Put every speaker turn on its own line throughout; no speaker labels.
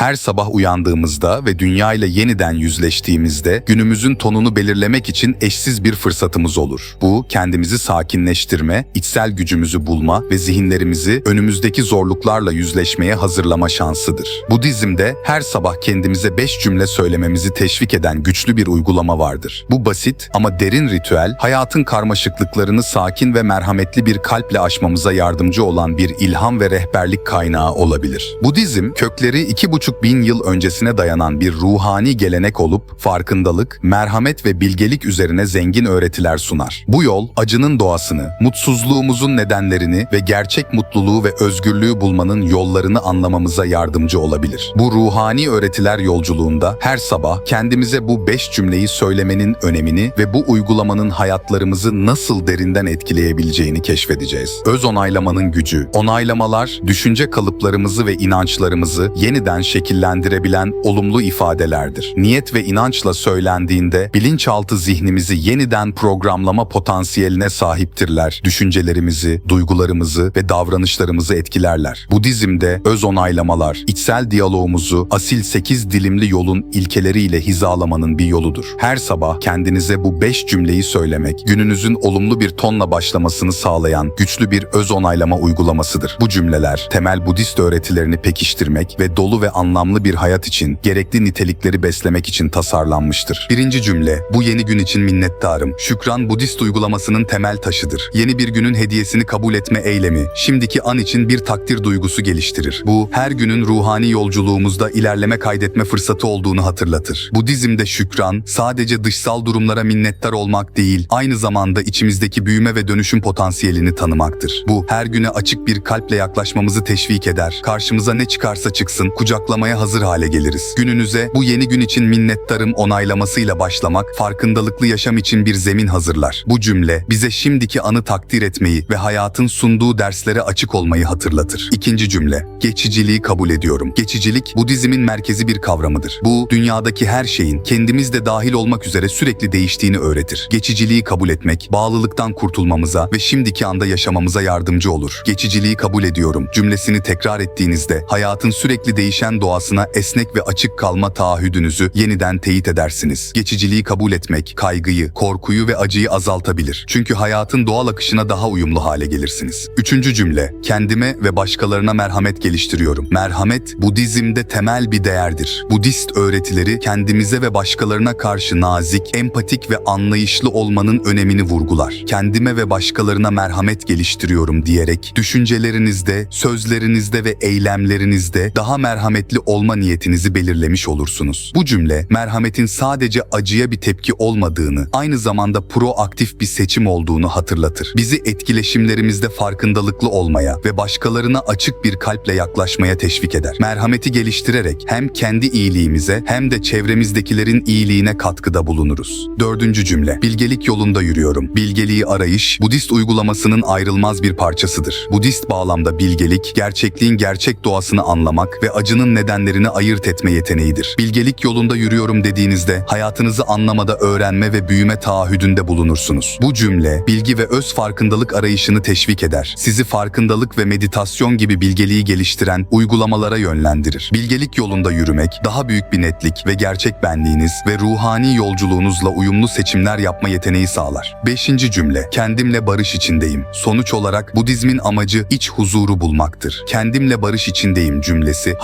Her sabah uyandığımızda ve dünya ile yeniden yüzleştiğimizde günümüzün tonunu belirlemek için eşsiz bir fırsatımız olur. Bu kendimizi sakinleştirme, içsel gücümüzü bulma ve zihinlerimizi önümüzdeki zorluklarla yüzleşmeye hazırlama şansıdır. Budizm'de her sabah kendimize beş cümle söylememizi teşvik eden güçlü bir uygulama vardır. Bu basit ama derin ritüel hayatın karmaşıklıklarını sakin ve merhametli bir kalple aşmamıza yardımcı olan bir ilham ve rehberlik kaynağı olabilir. Budizm kökleri iki buçuk bin yıl öncesine dayanan bir ruhani gelenek olup farkındalık, merhamet ve bilgelik üzerine zengin öğretiler sunar. Bu yol acının doğasını, mutsuzluğumuzun nedenlerini ve gerçek mutluluğu ve özgürlüğü bulmanın yollarını anlamamıza yardımcı olabilir. Bu ruhani öğretiler yolculuğunda her sabah kendimize bu beş cümleyi söylemenin önemini ve bu uygulamanın hayatlarımızı nasıl derinden etkileyebileceğini keşfedeceğiz. Öz onaylamanın gücü, onaylamalar, düşünce kalıplarımızı ve inançlarımızı yeniden şekillendirebilen olumlu ifadelerdir. Niyet ve inançla söylendiğinde bilinçaltı zihnimizi yeniden programlama potansiyeline sahiptirler. Düşüncelerimizi, duygularımızı ve davranışlarımızı etkilerler. Budizm'de öz onaylamalar, içsel diyalogumuzu asil 8 dilimli yolun ilkeleriyle hizalamanın bir yoludur. Her sabah kendinize bu 5 cümleyi söylemek, gününüzün olumlu bir tonla başlamasını sağlayan güçlü bir öz onaylama uygulamasıdır. Bu cümleler temel Budist öğretilerini pekiştirmek ve dolu ve anlamlı bir hayat için gerekli nitelikleri beslemek için tasarlanmıştır. Birinci cümle, bu yeni gün için minnettarım. Şükran Budist uygulamasının temel taşıdır. Yeni bir günün hediyesini kabul etme eylemi, şimdiki an için bir takdir duygusu geliştirir. Bu, her günün ruhani yolculuğumuzda ilerleme kaydetme fırsatı olduğunu hatırlatır. Budizm'de şükran, sadece dışsal durumlara minnettar olmak değil, aynı zamanda içimizdeki büyüme ve dönüşüm potansiyelini tanımaktır. Bu, her güne açık bir kalple yaklaşmamızı teşvik eder. Karşımıza ne çıkarsa çıksın, kucaklamaya hazır hale geliriz. Gününüze bu yeni gün için minnettarım onaylamasıyla başlamak, farkındalıklı yaşam için bir zemin hazırlar. Bu cümle, bize şimdiki anı takdir etmeyi ve hayatın sunduğu derslere açık olmayı hatırlatır. İkinci cümle, geçiciliği kabul ediyorum. Geçicilik, Budizmin merkezi bir kavramıdır. Bu, dünyadaki her şeyin, kendimiz de dahil olmak üzere sürekli değiştiğini öğretir. Geçiciliği kabul etmek, bağlılıktan kurtulmamıza ve şimdiki anda yaşamamıza yardımcı olur. Geçiciliği kabul ediyorum cümlesini tekrar ettiğinizde hayatın sürekli değişen doğasına esnek ve açık kalma taahhüdünüzü yeniden teyit edersiniz. Geçiciliği kabul etmek, kaygıyı, korkuyu ve acıyı azaltabilir. Çünkü hayatın doğal akışına daha uyumlu hale gelirsiniz. Üçüncü cümle, kendime ve başkalarına merhamet geliştiriyorum. Merhamet, Budizm'de temel bir değerdir. Budist öğretileri kendimize ve başkalarına karşı nazik, empatik ve anlayışlı olmanın önemini vurgular. Kendime ve başkalarına merhamet geliştiriyorum diyerek düşüncelerinizde, sözlerinizde ve eylemlerinizde daha merhametli olma niyetinizi belirlemiş olursunuz. Bu cümle merhametin sadece acıya bir tepki olmadığını, aynı zamanda proaktif bir seçim olduğunu hatırlatır. Bizi etkileşimlerimizde farkındalıklı olmaya ve başkalarına açık bir kalple yaklaşmaya teşvik eder. Merhameti geliştirerek hem kendi iyiliğimize hem de çevremizdekilerin iyiliğine katkıda bulunuruz. Dördüncü cümle. Bilgelik yolunda yürüyorum. Bilgeliği arayış, Budist uygulamasının ayrılmaz bir parçasıdır. Budist bağlamda bilgelik, gerçekliğin gerçek doğasını anlamak ve acının nedenlerini ayırt etme yeteneğidir. Bilgelik yolunda yürüyorum dediğinizde hayatınızı anlamada öğrenme ve büyüme taahhüdünde bulunursunuz. Bu cümle, bilgi ve öz farkındalık arayışını teşvik eder. Sizi farkındalık ve meditasyon gibi bilgeliği geliştiren uygulamalara yönlendirir. Bilgelik yolunda yürümek, daha büyük bir netlik ve gerçek benliğiniz ve ruhani yolculuğunuzla uyumlu seçimler yapma yeteneği sağlar. Beşinci cümle, kendimle barış içindeyim. Sonuç olarak Budizmin amacı iç huzuru bulmaktır. Kendimle barış içindeyim cümlesi,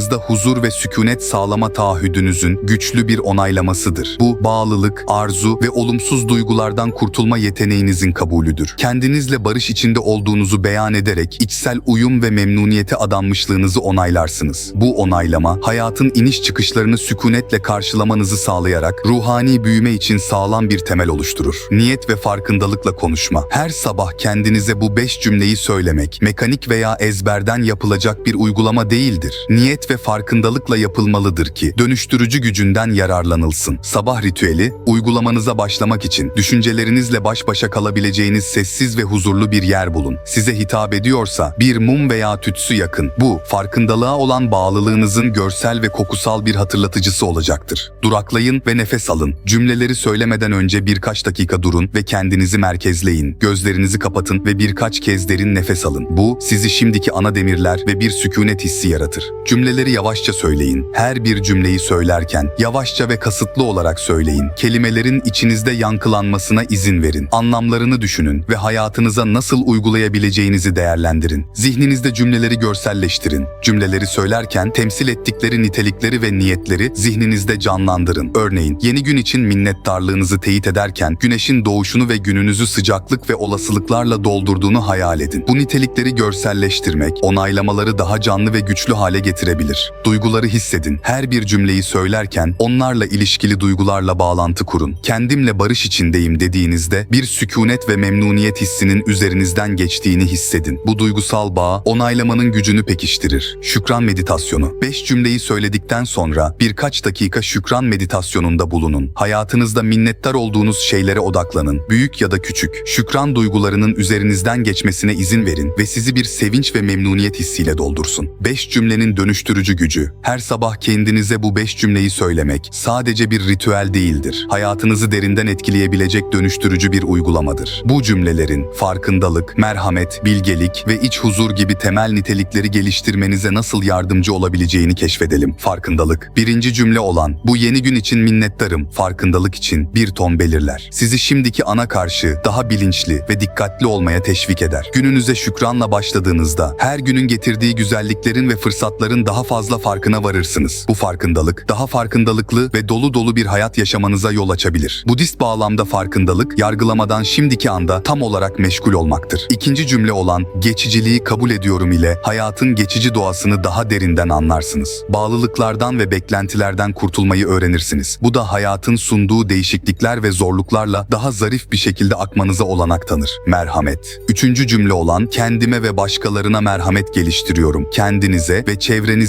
hayatınızda huzur ve sükunet sağlama taahhüdünüzün güçlü bir onaylamasıdır. Bu bağlılık, arzu ve olumsuz duygulardan kurtulma yeteneğinizin kabulüdür. Kendinizle barış içinde olduğunuzu beyan ederek içsel uyum ve memnuniyete adanmışlığınızı onaylarsınız. Bu onaylama, hayatın iniş çıkışlarını sükunetle karşılamanızı sağlayarak ruhani büyüme için sağlam bir temel oluşturur. Niyet ve farkındalıkla konuşma. Her sabah kendinize bu beş cümleyi söylemek, mekanik veya ezberden yapılacak bir uygulama değildir. Niyet ve farkındalıkla yapılmalıdır ki dönüştürücü gücünden yararlanılsın. Sabah ritüeli, uygulamanıza başlamak için düşüncelerinizle baş başa kalabileceğiniz sessiz ve huzurlu bir yer bulun. Size hitap ediyorsa bir mum veya tütsü yakın. Bu, farkındalığa olan bağlılığınızın görsel ve kokusal bir hatırlatıcısı olacaktır. Duraklayın ve nefes alın. Cümleleri söylemeden önce birkaç dakika durun ve kendinizi merkezleyin. Gözlerinizi kapatın ve birkaç kez derin nefes alın. Bu, sizi şimdiki ana demirler ve bir sükunet hissi yaratır. Cümleleri Kelimeleri yavaşça söyleyin. Her bir cümleyi söylerken yavaşça ve kasıtlı olarak söyleyin. Kelimelerin içinizde yankılanmasına izin verin. Anlamlarını düşünün ve hayatınıza nasıl uygulayabileceğinizi değerlendirin. Zihninizde cümleleri görselleştirin. Cümleleri söylerken temsil ettikleri nitelikleri ve niyetleri zihninizde canlandırın. Örneğin yeni gün için minnettarlığınızı teyit ederken güneşin doğuşunu ve gününüzü sıcaklık ve olasılıklarla doldurduğunu hayal edin. Bu nitelikleri görselleştirmek, onaylamaları daha canlı ve güçlü hale getirebilir. Duyguları hissedin. Her bir cümleyi söylerken onlarla ilişkili duygularla bağlantı kurun. Kendimle barış içindeyim dediğinizde bir sükunet ve memnuniyet hissinin üzerinizden geçtiğini hissedin. Bu duygusal bağ onaylamanın gücünü pekiştirir. Şükran meditasyonu. 5 cümleyi söyledikten sonra birkaç dakika şükran meditasyonunda bulunun. Hayatınızda minnettar olduğunuz şeylere odaklanın. Büyük ya da küçük. Şükran duygularının üzerinizden geçmesine izin verin ve sizi bir sevinç ve memnuniyet hissiyle doldursun. 5 cümlenin dönüştürücü gücü. Her sabah kendinize bu 5 cümleyi söylemek sadece bir ritüel değildir. Hayatınızı derinden etkileyebilecek dönüştürücü bir uygulamadır. Bu cümlelerin farkındalık, merhamet, bilgelik ve iç huzur gibi temel nitelikleri geliştirmenize nasıl yardımcı olabileceğini keşfedelim. Farkındalık. Birinci cümle olan bu yeni gün için minnettarım. Farkındalık için bir ton belirler. Sizi şimdiki ana karşı daha bilinçli ve dikkatli olmaya teşvik eder. Gününüze şükranla başladığınızda her günün getirdiği güzelliklerin ve fırsatların daha fazla farkına varırsınız. Bu farkındalık daha farkındalıklı ve dolu dolu bir hayat yaşamanıza yol açabilir. Budist bağlamda farkındalık yargılamadan şimdiki anda tam olarak meşgul olmaktır. İkinci cümle olan geçiciliği kabul ediyorum ile hayatın geçici doğasını daha derinden anlarsınız. Bağlılıklardan ve beklentilerden kurtulmayı öğrenirsiniz. Bu da hayatın sunduğu değişiklikler ve zorluklarla daha zarif bir şekilde akmanıza olanak tanır. Merhamet. Üçüncü cümle olan kendime ve başkalarına merhamet geliştiriyorum. Kendinize ve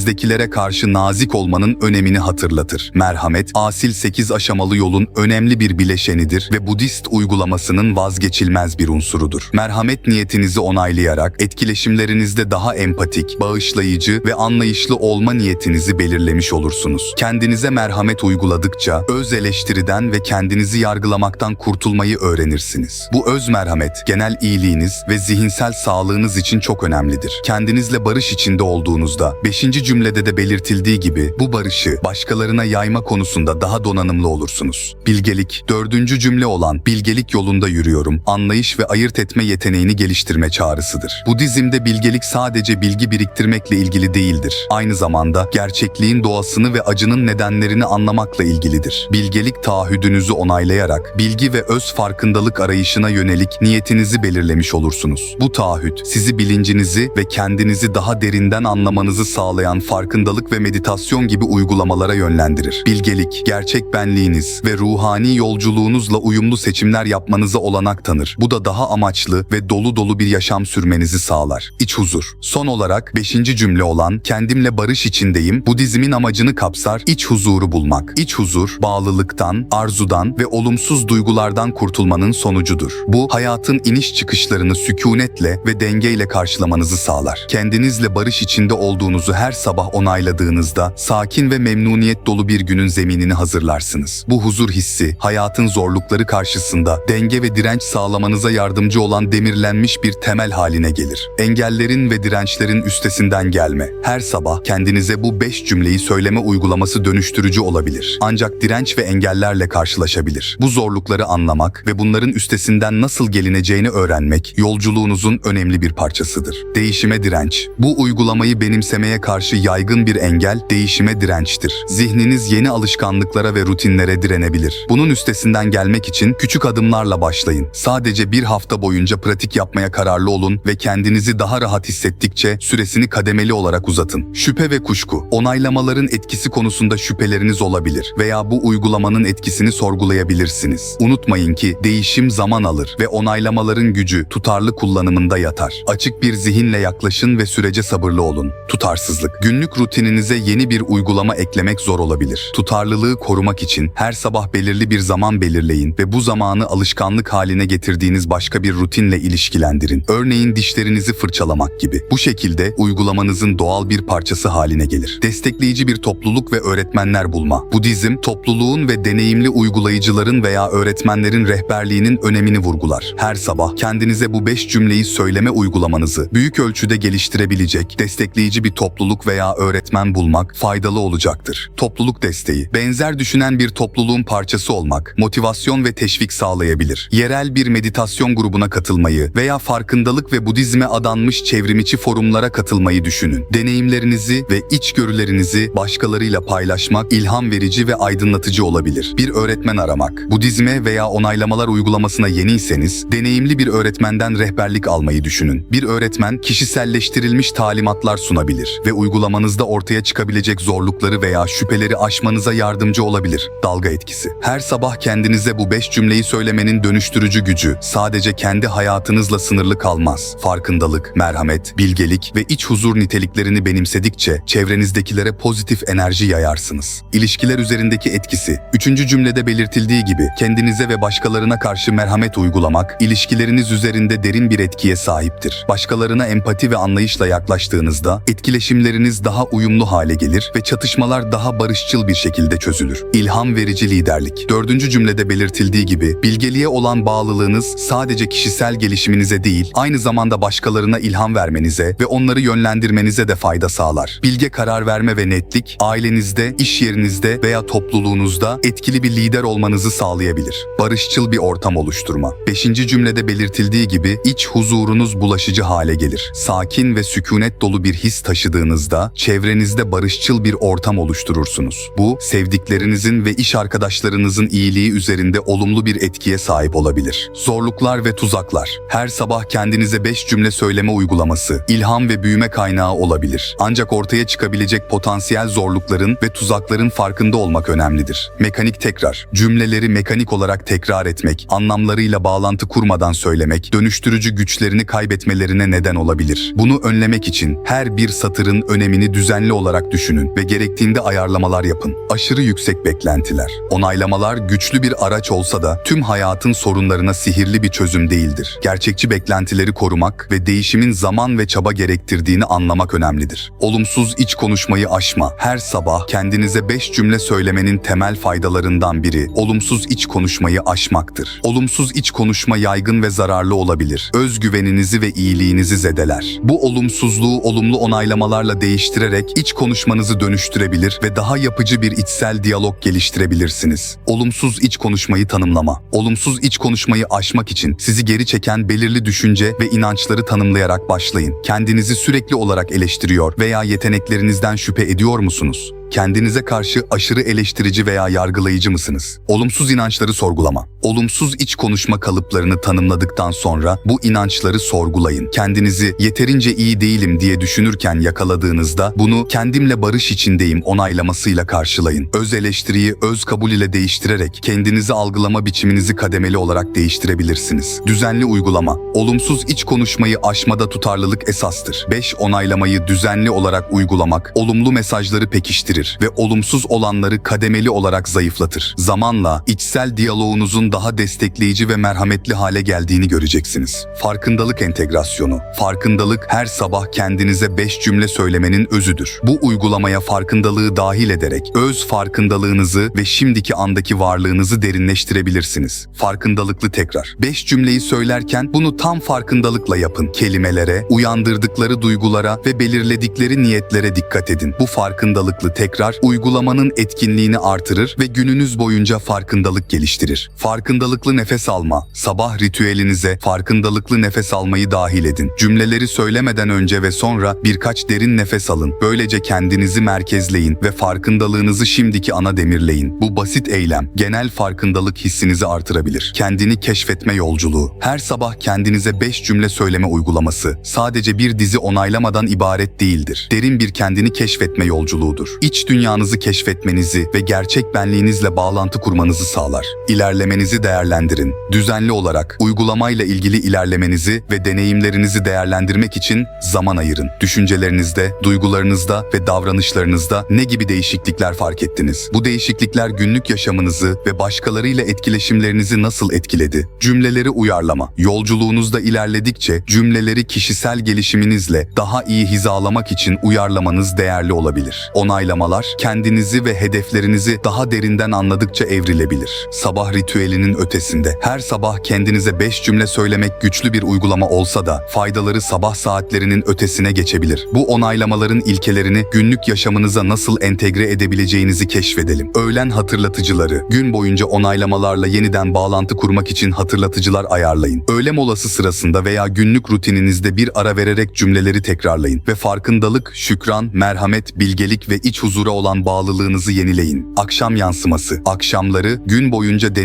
çevrenizdekilere karşı nazik olmanın önemini hatırlatır. Merhamet, asil 8 aşamalı yolun önemli bir bileşenidir ve Budist uygulamasının vazgeçilmez bir unsurudur. Merhamet niyetinizi onaylayarak etkileşimlerinizde daha empatik, bağışlayıcı ve anlayışlı olma niyetinizi belirlemiş olursunuz. Kendinize merhamet uyguladıkça öz eleştiriden ve kendinizi yargılamaktan kurtulmayı öğrenirsiniz. Bu öz merhamet genel iyiliğiniz ve zihinsel sağlığınız için çok önemlidir. Kendinizle barış içinde olduğunuzda 5. cümlede de belirtildiği gibi bu barışı başkalarına yayma konusunda daha donanımlı olursunuz. Bilgelik, dördüncü cümle olan bilgelik yolunda yürüyorum, anlayış ve ayırt etme yeteneğini geliştirme çağrısıdır. Budizm'de bilgelik sadece bilgi biriktirmekle ilgili değildir. Aynı zamanda gerçekliğin doğasını ve acının nedenlerini anlamakla ilgilidir. Bilgelik taahhüdünüzü onaylayarak bilgi ve öz farkındalık arayışına yönelik niyetinizi belirlemiş olursunuz. Bu taahhüt sizi bilincinizi ve kendinizi daha derinden anlamanızı sağlayan farkındalık ve meditasyon gibi uygulamalara yönlendirir. Bilgelik, gerçek benliğiniz ve ruhani yolculuğunuzla uyumlu seçimler yapmanıza olanak tanır. Bu da daha amaçlı ve dolu dolu bir yaşam sürmenizi sağlar. İç huzur. Son olarak 5. cümle olan kendimle barış içindeyim Budizmin amacını kapsar iç huzuru bulmak. İç huzur, bağlılıktan, arzudan ve olumsuz duygulardan kurtulmanın sonucudur. Bu hayatın iniş çıkışlarını sükunetle ve dengeyle karşılamanızı sağlar. Kendinizle barış içinde olduğunuzu her sabah onayladığınızda sakin ve memnuniyet dolu bir günün zeminini hazırlarsınız. Bu huzur hissi hayatın zorlukları karşısında denge ve direnç sağlamanıza yardımcı olan demirlenmiş bir temel haline gelir. Engellerin ve dirençlerin üstesinden gelme. Her sabah kendinize bu 5 cümleyi söyleme uygulaması dönüştürücü olabilir. Ancak direnç ve engellerle karşılaşabilir. Bu zorlukları anlamak ve bunların üstesinden nasıl gelineceğini öğrenmek yolculuğunuzun önemli bir parçasıdır. Değişime direnç. Bu uygulamayı benimsemeye karşı yaygın bir engel değişime dirençtir. Zihniniz yeni alışkanlıklara ve rutinlere direnebilir. Bunun üstesinden gelmek için küçük adımlarla başlayın. Sadece bir hafta boyunca pratik yapmaya kararlı olun ve kendinizi daha rahat hissettikçe süresini kademeli olarak uzatın. Şüphe ve kuşku. Onaylamaların etkisi konusunda şüpheleriniz olabilir veya bu uygulamanın etkisini sorgulayabilirsiniz. Unutmayın ki değişim zaman alır ve onaylamaların gücü tutarlı kullanımında yatar. Açık bir zihinle yaklaşın ve sürece sabırlı olun. Tutarsızlık. Günlük rutininize yeni bir uygulama eklemek zor olabilir. Tutarlılığı korumak için her sabah belirli bir zaman belirleyin ve bu zamanı alışkanlık haline getirdiğiniz başka bir rutinle ilişkilendirin. Örneğin dişlerinizi fırçalamak gibi. Bu şekilde uygulamanızın doğal bir parçası haline gelir. Destekleyici bir topluluk ve öğretmenler bulma. Budizm, topluluğun ve deneyimli uygulayıcıların veya öğretmenlerin rehberliğinin önemini vurgular. Her sabah kendinize bu 5 cümleyi söyleme uygulamanızı büyük ölçüde geliştirebilecek destekleyici bir topluluk ve veya öğretmen bulmak faydalı olacaktır. Topluluk desteği, benzer düşünen bir topluluğun parçası olmak, motivasyon ve teşvik sağlayabilir. Yerel bir meditasyon grubuna katılmayı veya farkındalık ve Budizme adanmış çevrimiçi forumlara katılmayı düşünün. Deneyimlerinizi ve içgörülerinizi başkalarıyla paylaşmak ilham verici ve aydınlatıcı olabilir. Bir öğretmen aramak, Budizme veya onaylamalar uygulamasına yeniyseniz, deneyimli bir öğretmenden rehberlik almayı düşünün. Bir öğretmen kişiselleştirilmiş talimatlar sunabilir ve uygulamanızda ortaya çıkabilecek zorlukları veya şüpheleri aşmanıza yardımcı olabilir. Dalga etkisi. Her sabah kendinize bu beş cümleyi söylemenin dönüştürücü gücü sadece kendi hayatınızla sınırlı kalmaz. Farkındalık, merhamet, bilgelik ve iç huzur niteliklerini benimsedikçe çevrenizdekilere pozitif enerji yayarsınız. İlişkiler üzerindeki etkisi. Üçüncü cümlede belirtildiği gibi kendinize ve başkalarına karşı merhamet uygulamak, ilişkileriniz üzerinde derin bir etkiye sahiptir. Başkalarına empati ve anlayışla yaklaştığınızda etkileşimleriniz daha uyumlu hale gelir ve çatışmalar daha barışçıl bir şekilde çözülür. İlham verici liderlik. Dördüncü cümlede belirtildiği gibi bilgeliğe olan bağlılığınız sadece kişisel gelişiminize değil, aynı zamanda başkalarına ilham vermenize ve onları yönlendirmenize de fayda sağlar. Bilge karar verme ve netlik, ailenizde, iş yerinizde veya topluluğunuzda etkili bir lider olmanızı sağlayabilir. Barışçıl bir ortam oluşturma. Beşinci cümlede belirtildiği gibi iç huzurunuz bulaşıcı hale gelir. Sakin ve sükunet dolu bir his taşıdığınızda çevrenizde barışçıl bir ortam oluşturursunuz. Bu sevdiklerinizin ve iş arkadaşlarınızın iyiliği üzerinde olumlu bir etkiye sahip olabilir. Zorluklar ve tuzaklar. Her sabah kendinize 5 cümle söyleme uygulaması ilham ve büyüme kaynağı olabilir. Ancak ortaya çıkabilecek potansiyel zorlukların ve tuzakların farkında olmak önemlidir. Mekanik tekrar. Cümleleri mekanik olarak tekrar etmek, anlamlarıyla bağlantı kurmadan söylemek, dönüştürücü güçlerini kaybetmelerine neden olabilir. Bunu önlemek için her bir satırın önemini düzenli olarak düşünün ve gerektiğinde ayarlamalar yapın. Aşırı yüksek beklentiler. Onaylamalar güçlü bir araç olsa da tüm hayatın sorunlarına sihirli bir çözüm değildir. Gerçekçi beklentileri korumak ve değişimin zaman ve çaba gerektirdiğini anlamak önemlidir. Olumsuz iç konuşmayı aşma. Her sabah kendinize 5 cümle söylemenin temel faydalarından biri olumsuz iç konuşmayı aşmaktır. Olumsuz iç konuşma yaygın ve zararlı olabilir. Özgüveninizi ve iyiliğinizi zedeler. Bu olumsuzluğu olumlu onaylamalarla değiştirerek iç konuşmanızı dönüştürebilir ve daha yapıcı bir içsel diyalog geliştirebilirsiniz. Olumsuz iç konuşmayı tanımlama. Olumsuz iç konuşmayı aşmak için sizi geri çeken belirli düşünce ve inançları tanımlayarak başlayın. Kendinizi sürekli olarak eleştiriyor veya yeteneklerinizden şüphe ediyor musunuz? Kendinize karşı aşırı eleştirici veya yargılayıcı mısınız? Olumsuz inançları sorgulama. Olumsuz iç konuşma kalıplarını tanımladıktan sonra bu inançları sorgulayın. Kendinizi yeterince iyi değilim diye düşünürken yakaladığınızda bunu kendimle barış içindeyim onaylamasıyla karşılayın. Öz eleştiriyi öz kabul ile değiştirerek kendinizi algılama biçiminizi kademeli olarak değiştirebilirsiniz. Düzenli uygulama. Olumsuz iç konuşmayı aşmada tutarlılık esastır. 5 onaylamayı düzenli olarak uygulamak olumlu mesajları pekiştirir ve olumsuz olanları kademeli olarak zayıflatır. Zamanla içsel diyaloğunuzun daha destekleyici ve merhametli hale geldiğini göreceksiniz. Farkındalık entegrasyonu. Farkındalık her sabah kendinize 5 cümle söylemenin özüdür. Bu uygulamaya farkındalığı dahil ederek öz farkındalığınızı ve şimdiki andaki varlığınızı derinleştirebilirsiniz. Farkındalıklı tekrar. 5 cümleyi söylerken bunu tam farkındalıkla yapın. Kelimelere, uyandırdıkları duygulara ve belirledikleri niyetlere dikkat edin. Bu farkındalıklı tekrar uygulamanın etkinliğini artırır ve gününüz boyunca farkındalık geliştirir. Farkındalıklı nefes alma. Sabah ritüelinize farkındalıklı nefes almayı dahil edin. Cümleleri söylemeden önce ve sonra birkaç derin nefes alın. Böylece kendinizi merkezleyin ve farkındalığınızı şimdiki ana demirleyin. Bu basit eylem genel farkındalık hissinizi artırabilir. Kendini keşfetme yolculuğu. Her sabah kendinize 5 cümle söyleme uygulaması sadece bir dizi onaylamadan ibaret değildir. Derin bir kendini keşfetme yolculuğudur. İç dünyanızı keşfetmenizi ve gerçek benliğinizle bağlantı kurmanızı sağlar. İlerlemenizi değerlendirin. Düzenli olarak uygulamayla ilgili ilerlemenizi ve deneyimlerinizi değerlendirmek için zaman ayırın. Düşüncelerinizde, duygularınızda ve davranışlarınızda ne gibi değişiklikler fark ettiniz? Bu değişiklikler günlük yaşamınızı ve başkalarıyla etkileşimlerinizi nasıl etkiledi? Cümleleri uyarlama. Yolculuğunuzda ilerledikçe cümleleri kişisel gelişiminizle daha iyi hizalamak için uyarlamanız değerli olabilir. Onaylamalar kendinizi ve hedeflerinizi daha derinden anladıkça evrilebilir. Sabah ritüelinin ötesinde her sabah kendinize 5 cümle söylemek güçlü bir uygulama olsa da faydaları sabah saatlerinin ötesine geçebilir. Bu onaylamaların ilkelerini günlük yaşamınıza nasıl entegre edebileceğinizi keşfedelim. Öğlen hatırlatıcıları, gün boyunca onaylamalarla yeniden bağlantı kurmak için hatırlatıcılar ayarlayın. Öğle molası sırasında veya günlük rutininizde bir ara vererek cümleleri tekrarlayın ve farkındalık, şükran, merhamet, bilgelik ve iç huzura olan bağlılığınızı yenileyin. Akşam yansıması, akşamları gün boyunca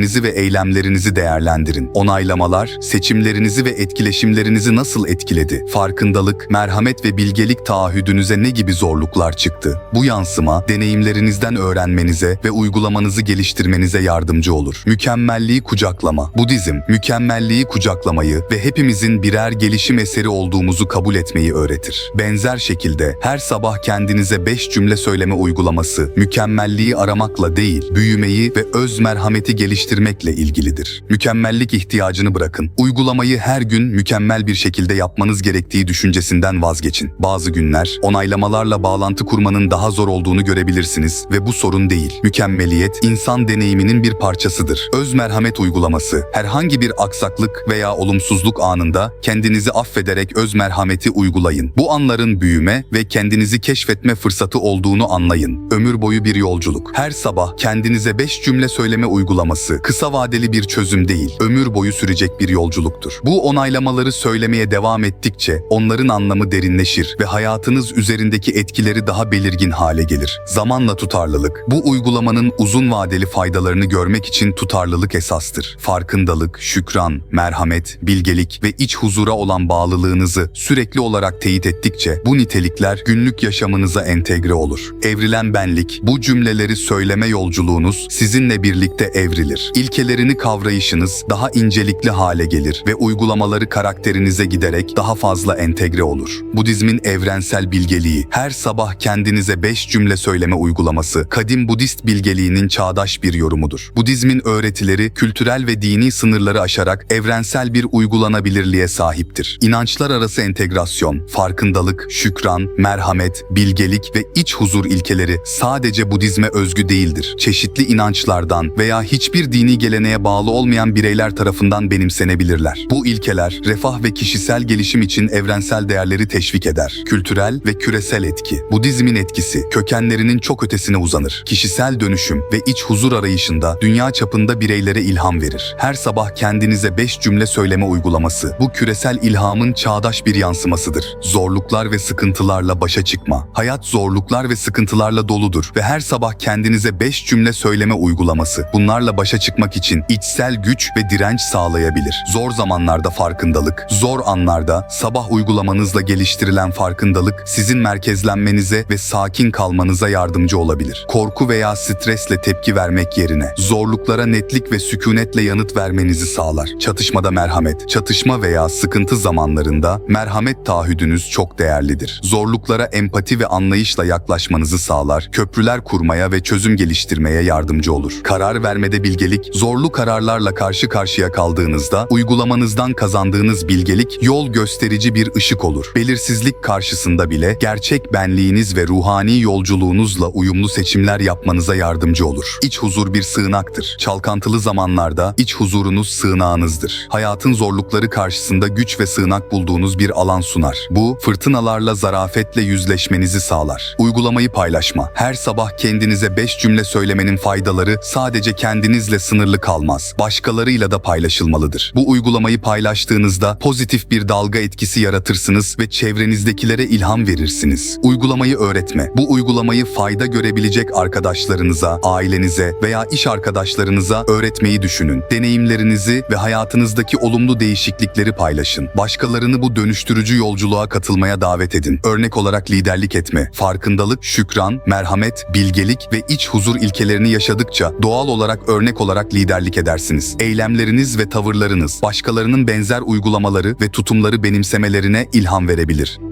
deneyimlerinizi ve eylemlerinizi değerlendirin. Onaylamalar, seçimlerinizi ve etkileşimlerinizi nasıl etkiledi? Farkındalık, merhamet ve bilgelik taahhüdünüze ne gibi zorluklar çıktı? Bu yansıma, deneyimlerinizden öğrenmenize ve uygulamanızı geliştirmenize yardımcı olur. Mükemmelliği kucaklama. Budizm, mükemmelliği kucaklamayı ve hepimizin birer gelişim eseri olduğumuzu kabul etmeyi öğretir. Benzer şekilde her sabah kendinize 5 cümle söyleme uygulaması, mükemmelliği aramakla değil, büyümeyi ve öz merhameti geliştirmekle ilgilidir. Mükemmellik ihtiyacını bırakın. Uygulamayı her gün mükemmel bir şekilde yapmanız gerektiği düşüncesinden vazgeçin. Bazı günler onaylamalarla bağlantı kurmanın daha zor olduğunu görebilirsiniz ve bu sorun değil. Mükemmeliyet insan deneyiminin bir parçasıdır. Öz merhamet uygulaması herhangi bir aksaklık veya olumsuzluk anında kendinizi affederek öz merhameti uygulayın. Bu anların büyüme ve kendinizi keşfetme fırsatı olduğunu anlayın. Ömür boyu bir yolculuk. Her sabah kendinize 5 cümle söyleme uygulaması kısa vadeli bir çözüm değil, ömür boyu sürecek bir yolculuktur. Bu onaylamaları söylemeye devam ettikçe onların anlamı derinleşir ve hayatınız üzerindeki etkileri daha belirgin hale gelir. Zamanla tutarlılık. Bu uygulamanın uzun vadeli faydalarını görmek için tutarlılık esastır. Farkındalık, şükran, merhamet, bilgelik ve iç huzura olan bağlılığınızı sürekli olarak teyit ettikçe bu nitelikler günlük yaşamınıza entegre olur. Evrilen benlik, bu cümleleri söyleme yolculuğunuz sizinle birlikte evrilir. İlkelerini kavrayışınız daha incelikli hale gelir ve uygulamaları karakterinize giderek daha fazla entegre olur. Budizmin evrensel bilgeliği, her sabah kendinize 5 cümle söyleme uygulaması, kadim Budist bilgeliğinin çağdaş bir yorumudur. Budizmin öğretileri kültürel ve dini sınırları aşarak evrensel bir uygulanabilirliğe sahiptir. İnançlar arası entegrasyon, farkındalık, şükran, merhamet, bilgelik ve iç huzur ilkeleri sadece Budizme özgü değildir. Çeşitli inançlardan veya hiçbir dini geleneğe bağlı olmayan bireyler tarafından benimsenebilirler. Bu ilkeler refah ve kişisel gelişim için evrensel değerleri teşvik eder. Kültürel ve küresel etki. Budizmin etkisi kökenlerinin çok ötesine uzanır. Kişisel dönüşüm ve iç huzur arayışında dünya çapında bireylere ilham verir. Her sabah kendinize 5 cümle söyleme uygulaması bu küresel ilhamın çağdaş bir yansımasıdır. Zorluklar ve sıkıntılarla başa çıkma. Hayat zorluklar ve sıkıntılarla doludur ve her sabah kendinize 5 cümle söyleme uygulaması bunlarla başa çıkmak için içsel güç ve direnç sağlayabilir. Zor zamanlarda farkındalık, zor anlarda sabah uygulamanızla geliştirilen farkındalık sizin merkezlenmenize ve sakin kalmanıza yardımcı olabilir. Korku veya stresle tepki vermek yerine zorluklara netlik ve sükunetle yanıt vermenizi sağlar. Çatışmada merhamet, çatışma veya sıkıntı zamanlarında merhamet taahhüdünüz çok değerlidir. Zorluklara empati ve anlayışla yaklaşmanızı sağlar, köprüler kurmaya ve çözüm geliştirmeye yardımcı olur. Karar vermede bilgelik, zorlu kararlarla karşı karşıya kaldığınızda uygulamanızdan kazandığınız bilgelik yol gösterici bir ışık olur. Belirsizlik karşısında bile gerçek benliğiniz ve ruhani yolculuğunuzla uyumlu seçimler yapmanıza yardımcı olur. İç huzur bir sığınaktır. Çalkantılı zamanlarda iç huzurunuz sığınağınızdır. Hayatın zorlukları karşısında güç ve sığınak bulduğunuz bir alan sunar. Bu fırtınalarla zarafetle yüzleşmenizi sağlar. Uygulamayı paylaşma. Her sabah kendinize 5 cümle söylemenin faydaları sadece kendinizle sınırlı kalmaz. Başkalarıyla da paylaşılmalıdır. Bu uygulamayı paylaştığınızda pozitif bir dalga etkisi yaratırsınız ve çevrenizdekilere ilham verirsiniz. Uygulamayı öğretme. Bu uygulamayı fayda görebilecek arkadaşlarınıza, ailenize veya iş arkadaşlarınıza öğretmeyi düşünün. Deneyimlerinizi ve hayatınızdaki olumlu değişiklikleri paylaşın. Başkalarını bu dönüştürücü yolculuğa katılmaya davet edin. Örnek olarak liderlik etme, farkındalık, şükran, merhamet, bilgelik ve iç huzur ilkelerini yaşadıkça doğal olarak örnek olarak liderlik edersiniz. Eylemleriniz ve tavırlarınız başkalarının benzer uygulamaları ve tutumları benimsemelerine ilham verebilir.